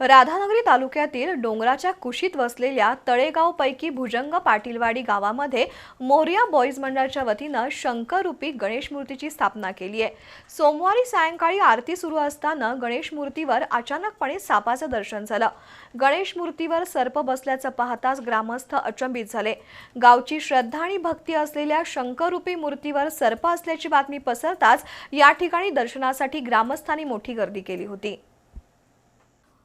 राधानगरी तालुक्यातील डोंगराच्या कुशीत वसलेल्या तळेगावपैकी भुजंग पाटीलवाडी गावामध्ये मोर्या बॉईज मंडळाच्या वतीनं शंकररूपी गणेश मूर्तीची स्थापना केली आहे. सोमवारी सायंकाळी आरती सुरू असताना गणेश मूर्तीवर अचानकपणे सापाचं दर्शन झालं. गणेश मूर्तीवर सर्प बसल्याचं पाहताच ग्रामस्थ अचंबित झाले. गावची श्रद्धा आणि भक्ती असलेल्या शंकररूपी मूर्तीवर सर्प असल्याची बातमी पसरताच या ठिकाणी दर्शनासाठी ग्रामस्थांनी मोठी गर्दी केली होती.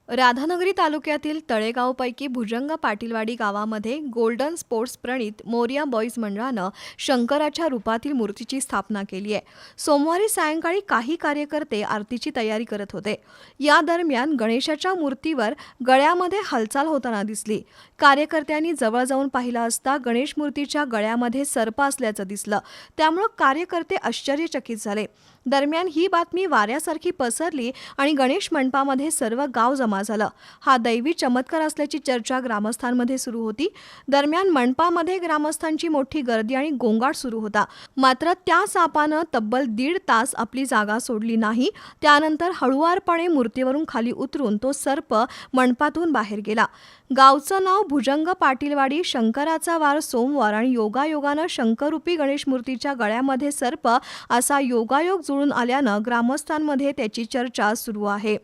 राधानगरी तालुक्यातील तळेगावपैकी भुजंग पाटीलवाडी गावामध्ये golden sports Pranit Moriya boys मंडळानं शंकराच्या रूपातील मूर्तीची स्थापना केली आहे. सोमवारी सायंकाळी काही कार्यकर्ते आरतीची तयारी करत होते. या दरम्यान गणेशाच्या मूर्तीवर गळ्यामध्ये हालचाल होताना दिसली. कार्यकर्त्यांनी जवळ जाऊन पाहिलं असता गणेश मूर्तीच्या गळ्यामध्ये सर्प असल्याचं दिसलं. त्यामुळं कार्यकर्ते आश्चर्यचकित झाले. दरम्यान ही बातमी वाऱ्यासारखी पसरली आणि गणेश मंडपामध्ये सर्व गाव जमा झालं. हा दैवी चमत्कार असल्याची चर्चा ग्रामस्थांमध्ये सुरू होती. दरम्यान मंडपामध्ये ग्रामस्थांची मोठी गर्दी आणि गोंगाट सुरू होता. मात्र त्या सापानं तब्बल दीड तास आपली जागा सोडली नाही. त्यानंतर हळुवारपणे मूर्तीवरून खाली उतरून तो सर्प मंडपातून बाहेर गेला. गावचं नाव भुजंग पाटीलवाडी. शंकराचा वार सोमवार आणि योगायोगानं शंकरूपी गणेश मूर्तीच्या गळ्यामध्ये सर्प असा योगायोग उसळून आल्यानं ग्रामस्थांमध्ये त्याची चर्चा सुरू आहे.